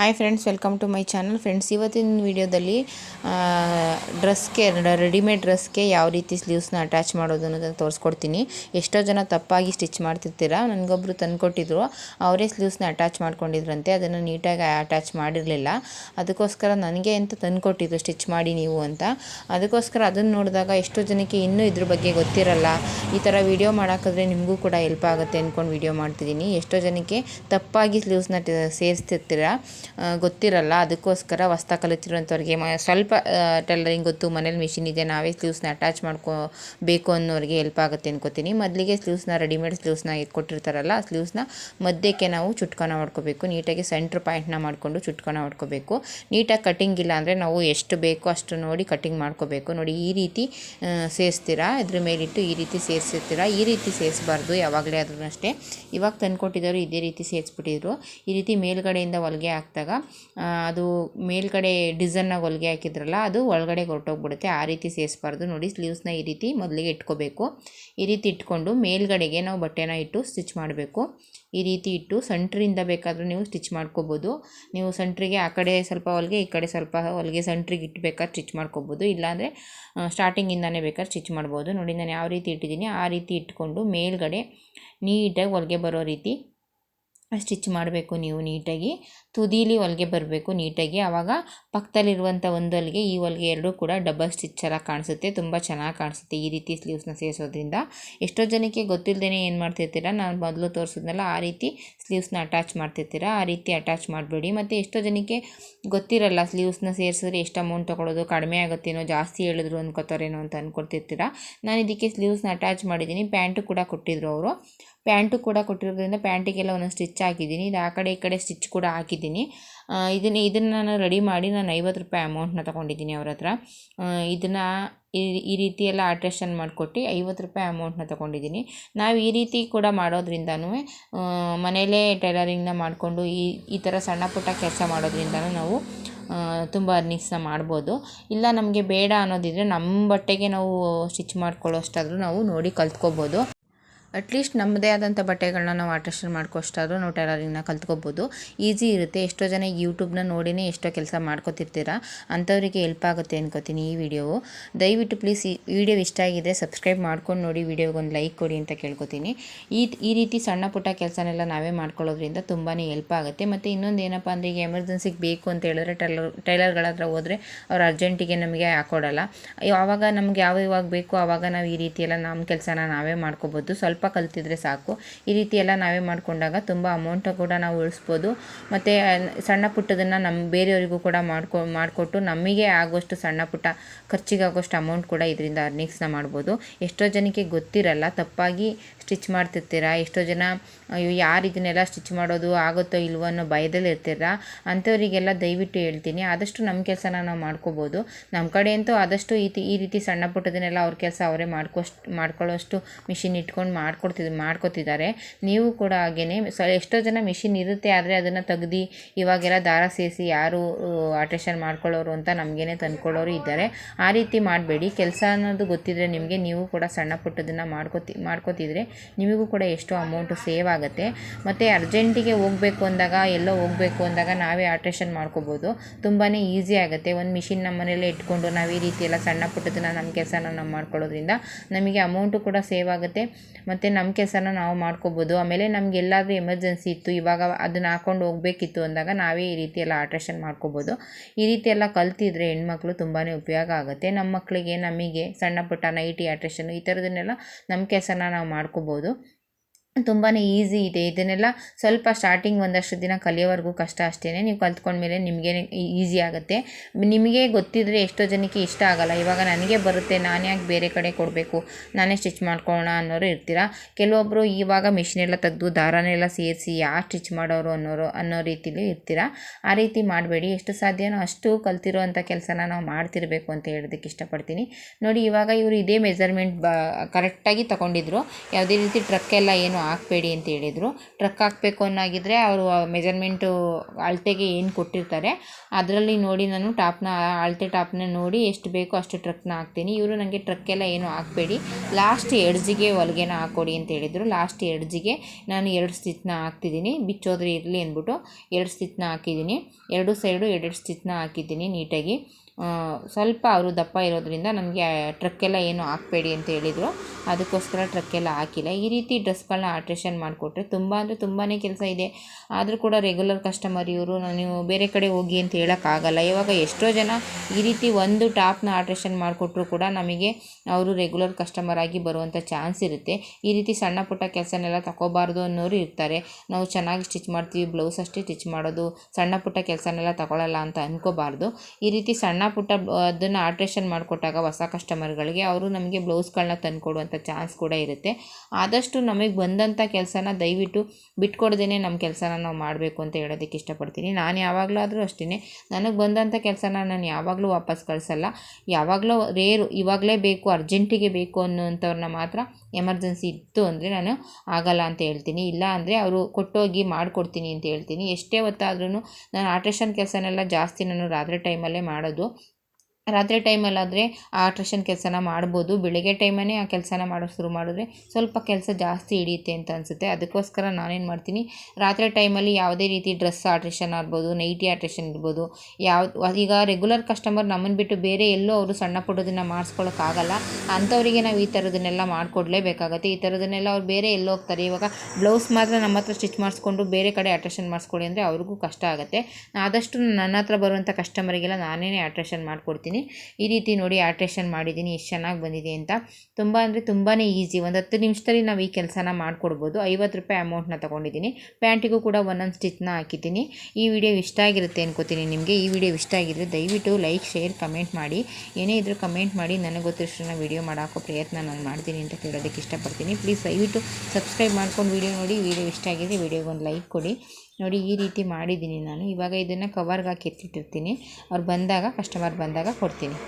Hi friends welcome to my channel friends ಇವತ್ತಿನ ವಿಡಿಯೋದಲ್ಲಿ ಡ್ರೆಸ್ಗೆ readymade ಡ್ರೆಸ್ಗೆ ಯಾವ ರೀತಿ ಸ್ಲೀವ್ಸ್ನ ಅಟ್ಯಾಚ್ ಮಾಡೋದು ಅನ್ನೋದನ್ನು ತೋರಿಸ್ಕೊಡ್ತೀನಿ. ಎಷ್ಟೋ ಜನ ತಪ್ಪಾಗಿ ಸ್ಟಿಚ್ ಮಾಡ್ತಿರ್ತೀರ? ನನಗೊಬ್ಬರು ತಂದುಕೊಟ್ಟಿದ್ರು. ಅವರೇ ಸ್ಲೀವ್ಸ್ನ ಅಟ್ಯಾಚ್ ಮಾಡ್ಕೊಂಡಿದ್ರಂತೆ. ಅದನ್ನು ನೀಟಾಗಿ ಅಟ್ಯಾಚ್ ಮಾಡಿರಲಿಲ್ಲ. ಅದಕ್ಕೋಸ್ಕರ ನನಗೆ ಅಂತ ತಂದುಕೊಟ್ಟಿದ್ರು ಸ್ಟಿಚ್ ಮಾಡಿ ನೀವು ಅಂತ. ಅದಕ್ಕೋಸ್ಕರ ಅದನ್ನು ನೋಡಿದಾಗ ಎಷ್ಟೋ ಜನಕ್ಕೆ ಇನ್ನೂ ಇದ್ರ ಬಗ್ಗೆ ಗೊತ್ತಿರಲ್ಲ. ಈ ಥರ ವಿಡಿಯೋ ಮಾಡೋಕ್ಕಾದ್ರೆ ನಿಮಗೂ ಕೂಡ ಹೆಲ್ಪ್ ಆಗುತ್ತೆ ಅಂದ್ಕೊಂಡು ವಿಡಿಯೋ ಮಾಡ್ತಿದ್ದೀನಿ. ಎಷ್ಟೋ ಜನಕ್ಕೆ ತಪ್ಪಾಗಿ ಸ್ಲೀವ್ಸ್ನ ಸೇರಿಸ್ತಿರ್ತೀರ? ಗೊತ್ತಿರಲ್ಲ. ಅದಕ್ಕೋಸ್ಕರ ಹೊಸ್ದಾಗಿ ಕಲಿತಿರೋಂಥವ್ರಿಗೆ ಮ, ಸ್ವಲ್ಪ ಟೈಲರಿಂಗ್ ಗೊತ್ತು, ಮನೇಲಿ ಮಿಷಿನ್ ಇದೆ, ನಾವೇ ಸ್ಲೀವ್ಸ್ನ ಅಟ್ಯಾಚ್ ಮಾಡ್ಕೋ, ಬೇಕು ಅನ್ನೋರಿಗೆ ಹೆಲ್ಪ್ ಆಗುತ್ತೆ ಅನ್ಕೋತೀನಿ. ಮೊದಲಿಗೆ ಸ್ಲೀವ್ಸ್ನ, ರೆಡಿಮೇಡ್ ಸ್ಲೀವ್ಸ್ನ ಕೊಟ್ಟಿರ್ತಾರಲ್ಲ ಸ್ಲೀವ್ಸ್ನ ಮಧ್ಯಕ್ಕೆ ನಾವು ಚುಟ್ಕೋನ ಮಾಡ್ಕೋಬೇಕು ನೀಟಾಗಿ ಸೆಂಟ್ರ್ ಪಾಯಿಂಟ್ನ ಮಾಡಿಕೊಂಡು ಚುಟ್ಕೋನ ಮಾಡ್ಕೋಬೇಕು ನೀಟಾಗಿ ಕಟಿಂಗ್ ಇಲ್ಲ ಅಂದರೆ ನಾವು ಎಷ್ಟು ಬೇಕೋ ಅಷ್ಟು ನೋಡಿ ಕಟ್ಟಿಂಗ್ ಮಾಡ್ಕೋಬೇಕು. ನೋಡಿ, ಈ ರೀತಿ ಸೇರಿಸ್ತೀರಾ? ಇದ್ರ ಮೇಲಿಟ್ಟು ಈ ರೀತಿ ಸೇರಿಸಿರ್ತೀರಾ? ಈ ರೀತಿ ಸೇರಿಸಬಾರ್ದು, ಯಾವಾಗಲೇ ಆದ್ರೂ ಅಷ್ಟೇ. ಇವಾಗ ತಂದುಕೊಟ್ಟಿದ್ದವರು ಇದೇ ರೀತಿ ಸೇರಿಸ್ಬಿಟ್ಟಿದ್ರು. ಈ ರೀತಿ ಮೇಲ್ಗಡೆಯಿಂದ ಹೊಲಿಗೆ ಹಾಕಿದಾಗ ಅದು ಮೇಲ್ಗಡೆ ಡಿಸೈನ್ನಾಗಿ ಹೊಲಿಗೆ ಹಾಕಿದ್ರಲ್ಲ, ಅದು ಒಳಗಡೆ ಹೊರಟೋಗ್ಬಿಡುತ್ತೆ. ಆ ರೀತಿ ಸೇರಿಸ್ಬಾರ್ದು ನೋಡಿ ಸ್ಲೀವ್ಸ್ನ ಈ ರೀತಿ ಮೊದಲಿಗೆ ಇಟ್ಕೋಬೇಕು. ಈ ರೀತಿ ಇಟ್ಕೊಂಡು ಮೇಲ್ಗಡೆಗೆ ನಾವು ಬಟ್ಟೆನ ಇಟ್ಟು ಸ್ಟಿಚ್ ಮಾಡಬೇಕು. ಈ ರೀತಿ ಇಟ್ಟು ಸೆಂಟ್ರಿಂದ ಬೇಕಾದರೂ ನೀವು ಸ್ಟಿಚ್ ಮಾಡ್ಕೋಬೋದು. ನೀವು ಸೆಂಟ್ರಿಗೆ ಆ ಕಡೆ ಸ್ವಲ್ಪ ಹೊಲಿಗೆ, ಈ ಕಡೆ ಸ್ವಲ್ಪ ಹೊಲಿಗೆ ಸೆಂಟ್ರಿಗೆ ಇಟ್ಬೇಕಾದ್ರೆ ಸ್ಟಿಚ್ ಮಾಡ್ಕೋಬೋದು. ಇಲ್ಲಾಂದರೆ ಸ್ಟಾರ್ಟಿಂಗಿಂದನೇ ಬೇಕಾದ್ರೆ ಸ್ಟಿಚ್ ಮಾಡ್ಬೋದು. ನೋಡಿ, ನಾನು ಯಾವ ರೀತಿ ಇಟ್ಟಿದ್ದೀನಿ. ಆ ರೀತಿ ಇಟ್ಕೊಂಡು ಮೇಲ್ಗಡೆ ನೀಟಾಗಿ ಹೊಲಿಗೆ ಬರೋ ರೀತಿ ಸ್ಟಿಚ್ ಮಾಡಬೇಕು ನೀವು ನೀಟಾಗಿ. ತುದೀಲಿ ಹೊಲಿಗೆ ಬರಬೇಕು ನೀಟಾಗಿ. ಆವಾಗ ಪಕ್ಕದಲ್ಲಿರುವಂಥ ಒಂದು ಹೊಲಿಗೆ, ಈ ಹೊಲಿಗೆ ಎರಡೂ ಕೂಡ ಡಬಲ್ ಸ್ಟಿಚ್ ಎಲ್ಲ ಕಾಣಿಸುತ್ತೆ. ತುಂಬ ಚೆನ್ನಾಗಿ ಕಾಣಿಸುತ್ತೆ ಈ ರೀತಿ ಸ್ಲೀವ್ಸ್ನ ಸೇರಿಸೋದ್ರಿಂದ. ಎಷ್ಟೋ ಜನಕ್ಕೆ ಗೊತ್ತಿಲ್ಲದೇ ಏನು ಮಾಡ್ತಿರ್ತೀರ? ನಾನು ಮೊದಲು ತೋರಿಸಿದ್ನಲ್ಲ, ಆ ರೀತಿ ಸ್ಲೀವ್ಸ್ನ ಅಟ್ಯಾಚ್ ಮಾಡ್ತಿರ್ತೀರ? ಆ ರೀತಿ ಅಟ್ಯಾಚ್ ಮಾಡಬೇಡಿ. ಮತ್ತು ಎಷ್ಟೋ ಜನಕ್ಕೆ ಗೊತ್ತಿರಲ್ಲ ಸ್ಲೀವ್ಸ್ನ ಸೇರಿಸಿದ್ರೆ ಎಷ್ಟು ಅಮೌಂಟ್ ತೊಗೊಳೋದು, ಕಡಿಮೆ ಆಗುತ್ತೇನೋ, ಜಾಸ್ತಿ ಹೇಳಿದ್ರು ಅಂದ್ಕೋತಾರೇನೋ ಅಂತ ಅಂದ್ಕೊಳ್ತಿರ್ತೀರ ನಾನು ಇದಕ್ಕೆ ಸ್ಲೀವ್ಸ್ನ ಅಟ್ಯಾಚ್ ಮಾಡಿದ್ದೀನಿ. ಪ್ಯಾಂಟು ಕೂಡ ಕೊಟ್ಟಿದ್ರು ಅವರು. ಪ್ಯಾಂಟು ಕೂಡ ಕೊಟ್ಟಿರೋದ್ರಿಂದ ಪ್ಯಾಂಟಿಗೆಲ್ಲ ಒಂದೊಂದು ಸ್ಟಿಚ್ ಹಾಕಿದ್ದೀನಿ. ಇದು ಆ ಕಡೆ ಈ ಕಡೆ ಸ್ಟಿಚ್ ಕೂಡ ಹಾಕಿದ್ದೀನಿ. ಇದನ್ನು ಇದನ್ನು ನಾನು ರೆಡಿ ಮಾಡಿ ನಾನು ಐವತ್ತು ರೂಪಾಯಿ ಅಮೌಂಟ್ನ ತೊಗೊಂಡಿದ್ದೀನಿ ಅವ್ರ ಹತ್ರ. ಇದನ್ನು ಈ ಈ ರೀತಿ ಎಲ್ಲ ಆಲ್ಟ್ರೇಷನ್ ಮಾಡಿಕೊಟ್ಟು ಐವತ್ತು ರೂಪಾಯಿ ಅಮೌಂಟ್ನ ತೊಗೊಂಡಿದ್ದೀನಿ. ನಾವು ಈ ರೀತಿ ಕೂಡ ಮಾಡೋದ್ರಿಂದನೂ ಮನೆಯಲ್ಲೇ ಟೈಲರಿಂಗ್ನ ಮಾಡಿಕೊಂಡು ಈ ಈ ಥರ ಸಣ್ಣ ಪುಟ್ಟ ಕೆಲಸ ಮಾಡೋದ್ರಿಂದನೂ ನಾವು ತುಂಬ ಅರ್ನಿಂಗ್ಸ್ನ ಮಾಡ್ಬೋದು. ಇಲ್ಲ ನಮಗೆ ಬೇಡ ಅನ್ನೋದಿದ್ರೆ ನಮ್ಮ ಬಟ್ಟೆಗೆ ನಾವು ಸ್ಟಿಚ್ ಮಾಡ್ಕೊಳ್ಳೋಷ್ಟಾದರೂ ನಾವು ನೋಡಿ ಕಲ್ತ್ಕೋಬೋದು. ಅಟ್ಲೀಸ್ಟ್ ನಮ್ಮದೇ ಆದಂಥ ಬಟ್ಟೆಗಳನ್ನ ನಾವು ಆಲ್ಟ್ರೇಷನ್ ಮಾಡ್ಕೋಷ್ಟಾದರೂ ನಾವು ಟೈಲರಿಂಗ್ನ ಕಲ್ತ್ಕೋಬೋದು. ಈಸಿ ಇರುತ್ತೆ. ಎಷ್ಟೋ ಜನ ಯೂಟ್ಯೂಬ್ನ ನೋಡಿನೇ ಎಷ್ಟೋ ಕೆಲಸ ಮಾಡ್ಕೋತಿರ್ತೀರ? ಅಂಥವರಿಗೆ ಹೆಲ್ಪ್ ಆಗುತ್ತೆ ಅನ್ಕೋತೀನಿ ಈ ವಿಡಿಯೋವು ದಯವಿಟ್ಟು ಪ್ಲೀಸ್ ಈ ವಿಡಿಯೋ ಇಷ್ಟ ಆಗಿದೆ ಸಬ್ಸ್ಕ್ರೈಬ್ ಮಾಡ್ಕೊಂಡು ನೋಡಿ ವಿಡಿಯೋಗೊಂದು ಲೈಕ್ ಕೊಡಿ ಅಂತ ಕೇಳ್ಕೊತೀನಿ. ಈ ಈ ರೀತಿ ಸಣ್ಣ ಪುಟ್ಟ ಕೆಲಸನೆಲ್ಲ ನಾವೇ ಮಾಡ್ಕೊಳ್ಳೋದ್ರಿಂದ ತುಂಬಾ ಹೆಲ್ಪ್ ಆಗುತ್ತೆ. ಮತ್ತು ಇನ್ನೊಂದು ಏನಪ್ಪ ಅಂದರೆ ಈಗ ಎಮರ್ಜೆನ್ಸಿಗೆ ಬೇಕು ಅಂತ ಹೇಳಿದ್ರೆ ಟೈಲರ್ ಟೈಲರ್ಗಳ ಹತ್ರ ಹೋದರೆ ಅವ್ರು ಅರ್ಜೆಂಟಿಗೆ ನಮಗೆ ಹಾಕೊಡಲ್ಲ. ಆವಾಗ ನಮ್ಗೆ ಯಾವ ಯಾವಾಗ ಬೇಕು ಆವಾಗ ನಾವು ಈ ರೀತಿಯೆಲ್ಲ ನಮ್ಮ ಕೆಲಸನ ನಾವೇ ಮಾಡ್ಕೋಬೋದು. ಸ್ವಲ್ಪ ಕಲ್ತಿದ್ರೆ ಸಾಕು. ಈ ರೀತಿ ಎಲ್ಲ ನಾವೇ ಮಾಡಿಕೊಂಡಾಗ ತುಂಬ ಅಮೌಂಟ್ ಕೂಡ ನಾವು ಉಳಿಸ್ಬೋದು. ಮತ್ತು, ಸಣ್ಣ ಪುಟ್ಟದನ್ನು ನಮ್ಮ ಬೇರೆಯವರಿಗೂ ಕೂಡ ಮಾಡ್ಕೊ, ಮಾಡಿಕೊಟ್ಟು ನಮಗೆ ಆಗೋಷ್ಟು ಸಣ್ಣ ಪುಟ್ಟ ಖರ್ಚಿಗಾಗೋಷ್ಟು ಅಮೌಂಟ್ ಕೂಡ ಇದರಿಂದ ಅರ್ನಿಂಗ್ಸ್ನ ಮಾಡ್ಬೋದು. ಎಷ್ಟೋ ಜನಕ್ಕೆ ಗೊತ್ತಿರಲ್ಲ, ತಪ್ಪಾಗಿ ಸ್ಟಿಚ್ ಮಾಡ್ತಿರ್ತೀರ, ಎಷ್ಟೋ ಜನ, ಅಯ್ಯೋ, ಯಾರು ಇದನ್ನೆಲ್ಲ ಸ್ಟಿಚ್ ಮಾಡೋದು ಆಗುತ್ತೋ ಇಲ್ವೋ ಅನ್ನೋ ಭಯದಲ್ಲಿ ಇರ್ತೀರ, ಅಂಥವರಿಗೆಲ್ಲ ದಯವಿಟ್ಟು ಹೇಳ್ತೀನಿ. ಆದಷ್ಟು ನಮ್ಮ ಕೆಲಸನ ನಾವು ಮಾಡ್ಕೋಬೋದು. ನಮ್ಮ ಕಡೆಯಂತೂ ಆದಷ್ಟು ಈ ಈ ರೀತಿ ಸಣ್ಣ ಪುಟ್ಟದನ್ನೆಲ್ಲ ಅವ್ರ ಕೆಲಸ ಅವರೇ ಮಾಡ್ಕೋಷ್ಟು, ಮಾಡ್ಕೊಳ್ಳೋಷ್ಟು ಮಿಷಿನ್ ಇಟ್ಕೊಂಡು ಮಾಡ್ಕೊಡ್ತಿದ್ ಮಾಡ್ಕೋತಿದ್ದಾರೆ. ನೀವು ಕೂಡ ಹಾಗೇನೆ ಸ, ಎಷ್ಟೋ ಜನ ಮಿಷಿನ್ ಇರುತ್ತೆ, ಆದರೆ ಅದನ್ನು ತೆಗ್ದು ಇವಾಗೆಲ್ಲ ದಾರ ಸೇರಿಸಿ ಯಾರು ಆಲ್ಟ್ರೇಷನ್ ಮಾಡ್ಕೊಳ್ಳೋರು ಅಂತ ನಮಗೇನೆ ತಂದ್ಕೊಳ್ಳೋರು ಇದ್ದಾರೆ. ಆ ರೀತಿ ಮಾಡಬೇಡಿ. ಕೆಲಸ ಅನ್ನೋದು ಗೊತ್ತಿದ್ರೆ ನಿಮಗೆ, ನೀವು ಕೂಡ ಸಣ್ಣ ಪುಟ್ಟದನ್ನು ಮಾಡ್ಕೋತಿ, ಮಾಡ್ಕೋತಿದ್ರೆ ನಿಮಗೂ ಕೂಡ ಎಷ್ಟೋ ಅಮೌಂಟು ಸೇವ್ ಆಗುತ್ತೆ. ಮತ್ತು ಅರ್ಜೆಂಟಿಗೆ ಹೋಗಬೇಕು ಅಂದಾಗ, ಎಲ್ಲೋ ಹೋಗಬೇಕು ಅಂದಾಗ ನಾವೇ ಆಲ್ಟ್ರೇಷನ್ ಮಾಡ್ಕೋಬೋದು. ತುಂಬಾ ಈಸಿ ಆಗುತ್ತೆ. ಒಂದು ಮಿಷಿನ್ ನಮ್ಮ ಮನೇಲಿ ಇಟ್ಕೊಂಡು ನಾವು ಈ ರೀತಿ ಎಲ್ಲ ಸಣ್ಣ ಪುಟ್ಟದನ್ನು ನಮ್ಮ ಕೆಲಸನ ನಾವು ಮಾಡ್ಕೊಳ್ಳೋದ್ರಿಂದ ನಮಗೆ ಅಮೌಂಟು ಕೂಡ ಸೇವ್ ಆಗುತ್ತೆ. ಮತ್ತು ನಮ್ಮ ಕೆಲಸನ ನಾವು ಮಾಡ್ಕೋಬೋದು. ಆಮೇಲೆ ನಮ್ಗೆ ಎಲ್ಲಾದರೂ ಎಮರ್ಜೆನ್ಸಿ ಇತ್ತು, ಇವಾಗ ಅದನ್ನು ಹಾಕೊಂಡು ಹೋಗಬೇಕಿತ್ತು ಅಂದಾಗ ನಾವೇ ಈ ರೀತಿ ಎಲ್ಲ ಆಲ್ಟ್ರೇಷನ್ ಮಾಡ್ಕೋಬೋದು. ಈ ರೀತಿ ಎಲ್ಲ ಕಲ್ತಿದ್ರೆ ಹೆಣ್ಮಕ್ಳು ತುಂಬಾ ಉಪಯೋಗ ಆಗುತ್ತೆ. ನಮ್ಮ ಮಕ್ಕಳಿಗೆ ನಮಗೆ ಸಣ್ಣ ಪುಟ್ಟ ನೈಟಿ ಆಲ್ಟ್ರೇಷನ್ ಈ ಥರದನ್ನೆಲ್ಲ ನಮ್ಮ ಕೆಲಸನ ನಾವು ಮಾಡ್ಕೋಬೋದು. ತುಂಬಾ ಈಸಿ ಇದೆ. ಇದನ್ನೆಲ್ಲ ಸ್ವಲ್ಪ ಸ್ಟಾರ್ಟಿಂಗ್ ಒಂದಷ್ಟು ದಿನ ಕಲಿಯೋವರೆಗೂ ಕಷ್ಟ ಅಷ್ಟೇ ನೀವು ಕಲ್ತ್ಕೊಂಡ್ಮೇಲೆ ನಿಮಗೆ ಈಸಿ ಆಗುತ್ತೆ. ನಿಮಗೆ ಗೊತ್ತಿದ್ರೆ ಎಷ್ಟೋ ಜನಕ್ಕೆ ಇಷ್ಟ ಆಗಲ್ಲ. ಇವಾಗ ನನಗೆ ಬರುತ್ತೆ, ನಾನು ಯಾಕೆ ಬೇರೆ ಕಡೆ ಕೊಡಬೇಕು? ನಾನೇ ಸ್ಟಿಚ್ ಮಾಡ್ಕೊಳ್ಳೋಣ ಅನ್ನೋರು ಇರ್ತೀರ? ಕೆಲವೊಬ್ಬರು ಇವಾಗ ಮಿಷಿನೆಲ್ಲ ತೆಗೆದು ದಾರನೆಲ್ಲ ಸೇರಿಸಿ ಯಾರು ಸ್ಟಿಚ್ ಮಾಡೋರು ಅನ್ನೋರು, ಅನ್ನೋ ರೀತಿಲಿ ಇರ್ತೀರ? ಆ ರೀತಿ ಮಾಡಬೇಡಿ. ಎಷ್ಟು ಸಾಧ್ಯನೋ ಅಷ್ಟು ಕಲ್ತಿರೋ ಅಂಥ ಕೆಲಸನ ನಾವು ಮಾಡ್ತಿರಬೇಕು ಅಂತ ಹೇಳೋದಕ್ಕೆ ಇಷ್ಟಪಡ್ತೀನಿ. ನೋಡಿ, ಇವಾಗ ಇವರು ಇದೇ ಮೆಜರ್ಮೆಂಟ್ ಬ ಕರೆಕ್ಟಾಗಿ ತಗೊಂಡಿದ್ರು. ಯಾವುದೇ ರೀತಿ ಟ್ರಕ್ ಎಲ್ಲ ಏನು ಹಾಕಬೇಡಿ ಅಂತ ಹೇಳಿದರು. ಟ್ರಕ್ ಹಾಕಬೇಕು ಅನ್ನೋಗಿದ್ರೆ ಅವರು ಮೆಜರ್ಮೆಂಟು ಅಳತೆಗೆ ಏನು ಕೊಟ್ಟಿರ್ತಾರೆ, ಅದರಲ್ಲಿ ನೋಡಿ ನಾನು ಟಾಪ್ನ ಅಳತೆ ಟಾಪ್ನ ನೋಡಿ ಎಷ್ಟು ಬೇಕೋ ಅಷ್ಟು ಟ್ರಕ್ನ ಹಾಕ್ತೀನಿ. ಇವರು ನನಗೆ ಟ್ರಕ್ಕೆಲ್ಲ ಏನು ಹಾಕಬೇಡಿ. ಲಾಸ್ಟ್ ಎಡ್ಜಿಗೆ ಹೊಲಿಗೆನ ಹಾಕ್ಕೊಡಿ ಅಂತ ಹೇಳಿದರು. ಲಾಸ್ಟ್ ಎಡ್ಜಿಗೆ ನಾನು ಎರಡು ಸ್ಟಿಚ್ನ ಹಾಕ್ತಿದ್ದೀನಿ. ಬಿಚ್ಚೋದ್ರೆ ಇರಲಿ ಅಂದ್ಬಿಟ್ಟು ಎರಡು ಸ್ಟಿಚ್ನ ಹಾಕಿದ್ದೀನಿ. ಎರಡು ಸೈಡು ಎರಡೆರಡು ಸ್ಟಿಚ್ನ ಹಾಕಿದ್ದೀನಿ ನೀಟಾಗಿ. ಸ್ವಲ್ಪ ಅವರು ದಪ್ಪ ಇರೋದ್ರಿಂದ ನನಗೆ ಟ್ರಕ್ಕೆಲ್ಲ ಏನು ಹಾಕಬೇಡಿ ಅಂತ ಹೇಳಿದರು. ಅದಕ್ಕೋಸ್ಕರ ಟ್ರಕ್ಕೆಲ್ಲ ಹಾಕಿಲ್ಲ. ಈ ರೀತಿ ಡ್ರೆಸ್ಗಳನ್ನ ಆಲ್ಟ್ರೇಷನ್ ಮಾಡಿಕೊಟ್ರೆ ತುಂಬ ಅಂದರೆ ತುಂಬಾ ಕೆಲಸ ಇದೆ. ಆದರೂ ಕೂಡ ರೆಗ್ಯುಲರ್ ಕಸ್ಟಮರ್ ಇವರು, ನೀವು ಬೇರೆ ಕಡೆ ಹೋಗಿ ಅಂತ ಹೇಳೋಕ್ಕಾಗಲ್ಲ. ಇವಾಗ ಎಷ್ಟೋ ಜನ ಈ ರೀತಿ ಒಂದು ಟಾಪ್ನ ಆಲ್ಟ್ರೇಷನ್ ಮಾಡಿಕೊಟ್ರು ಕೂಡ ನಮಗೆ ಅವರು ರೆಗ್ಯುಲರ್ ಕಸ್ಟಮರ್ ಆಗಿ ಬರುವಂಥ ಚಾನ್ಸ್ ಇರುತ್ತೆ. ಈ ರೀತಿ ಸಣ್ಣ ಪುಟ್ಟ ಕೆಲಸನೆಲ್ಲ ತಗೋಬಾರ್ದು ಅನ್ನೋರು ಇರ್ತಾರೆ. ನಾವು ಚೆನ್ನಾಗಿ ಸ್ಟಿಚ್ ಮಾಡ್ತೀವಿ, ಬ್ಲೌಸ್ ಅಷ್ಟೇ ಸ್ಟಿಚ್ ಮಾಡೋದು, ಸಣ್ಣ ಪುಟ್ಟ ಕೆಲಸನೆಲ್ಲ ತಗೊಳ್ಳಲ್ಲ ಅಂತ ಅಂದ್ಕೋಬಾರ್ದು ಈ ರೀತಿ ಸಣ್ಣ ಪುಟ್ಟ ಅದನ್ನು ಆಲ್ಟ್ರೇಷನ್ ಮಾಡಿಕೊಟ್ಟಾಗ ಹೊಸ ಕಸ್ಟಮರ್ಗಳಿಗೆ ಅವರು ನಮಗೆ ಬ್ಲೌಸ್ಗಳನ್ನ ತಂದುಕೊಡುವಂಥ ಚಾನ್ಸ್ ಕೂಡ ಇರುತ್ತೆ. ಆದಷ್ಟು ನಮಗೆ ಬಂದಂಥ ಕೆಲಸನ ದಯವಿಟ್ಟು ಬಿಟ್ಕೊಡ್ದೇ ನಮ್ಮ ಕೆಲಸನ ನಾವು ಮಾಡಬೇಕು ಅಂತ ಹೇಳೋದಕ್ಕೆ ಇಷ್ಟಪಡ್ತೀನಿ. ನಾನು ಯಾವಾಗಲೂ ಆದರೂ ಅಷ್ಟೇ ನನಗೆ ಬಂದಂಥ ಕೆಲಸನ ನಾನು ಯಾವಾಗಲೂ ವಾಪಸ್ ಕಳಿಸಲ್ಲ. ಯಾವಾಗಲೂ ರೇರು ಇವಾಗಲೇ ಬೇಕು, ಅರ್ಜೆಂಟಿಗೆ ಬೇಕು ಅನ್ನೋಂಥವ್ರನ್ನ ಮಾತ್ರ ಎಮರ್ಜೆನ್ಸಿ ಇತ್ತು ಅಂದರೆ ನಾನು ಆಗಲ್ಲ ಅಂತ ಹೇಳ್ತೀನಿ. ಇಲ್ಲ ಅಂದರೆ ಅವರು ಕೊಟ್ಟೋಗಿ ಮಾಡಿಕೊಡ್ತೀನಿ ಅಂತ ಹೇಳ್ತೀನಿ. ಎಷ್ಟೇ ಹೊತ್ತಾದ್ರೂ ನಾನು ಆಲ್ಟ್ರೇಷನ್ ಕೆಲಸನೆಲ್ಲ ಜಾಸ್ತಿ ನಾನು ರಾತ್ರಿ ಟೈಮಲ್ಲೇ ಮಾಡೋದು. ರಾತ್ರಿ ಟೈಮಲ್ಲಾದರೆ ಆಲ್ಟ್ರೇಷನ್ ಕೆಲಸನ ಮಾಡ್ಬೋದು. ಬೆಳಿಗ್ಗೆ ಟೈಮನ್ನೇ ಆ ಕೆಲಸನ ಮಾಡೋಕ್ಕೆ ಶುರು ಮಾಡಿದ್ರೆ ಸ್ವಲ್ಪ ಕೆಲಸ ಜಾಸ್ತಿ ಹಿಡಿಯುತ್ತೆ ಅಂತ ಅನಿಸುತ್ತೆ. ಅದಕ್ಕೋಸ್ಕರ ನಾನೇನು ಮಾಡ್ತೀನಿ, ರಾತ್ರಿ ಟೈಮಲ್ಲಿ ಯಾವುದೇ ರೀತಿ ಡ್ರೆಸ್ ಆಲ್ಟ್ರೇಷನ್ ಆಗ್ಬೋದು ನೈಟಿ ಆಲ್ಟ್ರೇಷನ್ ಇರ್ಬೋದು, ಯಾವ, ಈಗ ರೆಗ್ಯುಲರ್ ಕಸ್ಟಮರ್ ನಮ್ಮನ್ನು ಬಿಟ್ಟು ಬೇರೆ ಎಲ್ಲೋ ಅವರು ಸಣ್ಣ ಪುಟ್ಟದನ್ನು ಮಾಡಿಸ್ಕೊಳ್ಳೋಕ್ಕಾಗಲ್ಲ ಅಂಥವರಿಗೆ ನಾವು ಈ ಥರದನ್ನೆಲ್ಲ ಮಾಡಿಕೊಡ್ಲೇಬೇಕಾಗತ್ತೆ ಈ ಥರದನ್ನೆಲ್ಲ ಅವ್ರು ಬೇರೆ ಎಲ್ಲೋ ಹೋಗ್ತಾರೆ. ಇವಾಗ ಬ್ಲೌಸ್ ಮಾತ್ರ ನಮ್ಮ ಹತ್ರ ಸ್ಟಿಚ್ ಮಾಡಿಸ್ಕೊಂಡು ಬೇರೆ ಕಡೆ ಆಲ್ಟ್ರೇಷನ್ ಮಾಡಿಸ್ಕೊಳ್ಳಿ ಅಂದರೆ ಅವ್ರಿಗೂ ಕಷ್ಟ ಆಗುತ್ತೆ. ಆದಷ್ಟು ನನ್ನ ಹತ್ರ ಬರುವಂಥ ಕಸ್ಟಮರಿಗೆಲ್ಲ ನಾನೇ ಆಲ್ಟ್ರೇಷನ್ ಮಾಡಿಕೊಡ್ತೀನಿ. ಈ ರೀತಿ ನೋಡಿ ಆಲ್ಟ್ರೇಷನ್ ಮಾಡಿದ್ದೀನಿ. ಎಷ್ಟು ಚೆನ್ನಾಗಿ ಬಂದಿದೆ ಅಂತ. ತುಂಬ ಅಂದರೆ ತುಂಬಾ ಈಸಿ. ಒಂದು ಹತ್ತು ನಿಮಿಷದಲ್ಲಿ ನಾವು ಈ ಕೆಲಸನ ಮಾಡಿಕೊಡ್ಬೋದು. ಐವತ್ತು ರೂಪಾಯಿ ಅಮೌಂಟ್ನ ತೊಗೊಂಡಿದ್ದೀನಿ. ಪ್ಯಾಂಟಿಗೂ ಕೂಡ ಒಂದೊಂದು ಸ್ಟಿಚ್ನ ಹಾಕಿದ್ದೀನಿ. ಈ ವಿಡಿಯೋ ಇಷ್ಟ ಆಗಿರುತ್ತೆ ಅನ್ಕೋತೀನಿ ನಿಮಗೆ. ಈ ವಿಡಿಯೋ ಇಷ್ಟ ಆಗಿದ್ರೆ ದಯವಿಟ್ಟು ಲೈಕ್, ಶೇರ್, ಕಮೆಂಟ್ ಮಾಡಿ. ಏನೇ ಇದ್ದರೂ ಕಮೆಂಟ್ ಮಾಡಿ. ನನಗೆ ಗೊತ್ತಿರೋಷ್ಟನ್ನ ವಿಡಿಯೋ ಮಾಡೋಕ್ಕೋ ಪ್ರಯತ್ನ ನಾನು ಮಾಡ್ತೀನಿ ಅಂತ ಕೇಳೋದಕ್ಕೆ ಇಷ್ಟಪಡ್ತೀನಿ. ಪ್ಲೀಸ್ ದಯವಿಟ್ಟು ಸಬ್ಸ್ಕ್ರೈಬ್ ಮಾಡ್ಕೊಂಡು ವಿಡಿಯೋ ನೋಡಿ. ವಿಡಿಯೋ ಇಷ್ಟ ಆಗಿದೆ ವಿಡಿಯೋಗೆ ಒಂದು ಲೈಕ್ ಕೊಡಿ. ನೋಡಿ ಈ ರೀತಿ ಮಾಡಿದ್ದೀನಿ ನಾನು. ಇವಾಗ ಇದನ್ನು ಕವರ್ಗೆ ಹಾಕಿ ಎತ್ತಿಟ್ಟಿರ್ತೀನಿ. ಅವ್ರು ಬಂದಾಗ ಕಸ್ಟಮರ್ ಬಂದಾಗ ಕೊಡ್ತೀನಿ.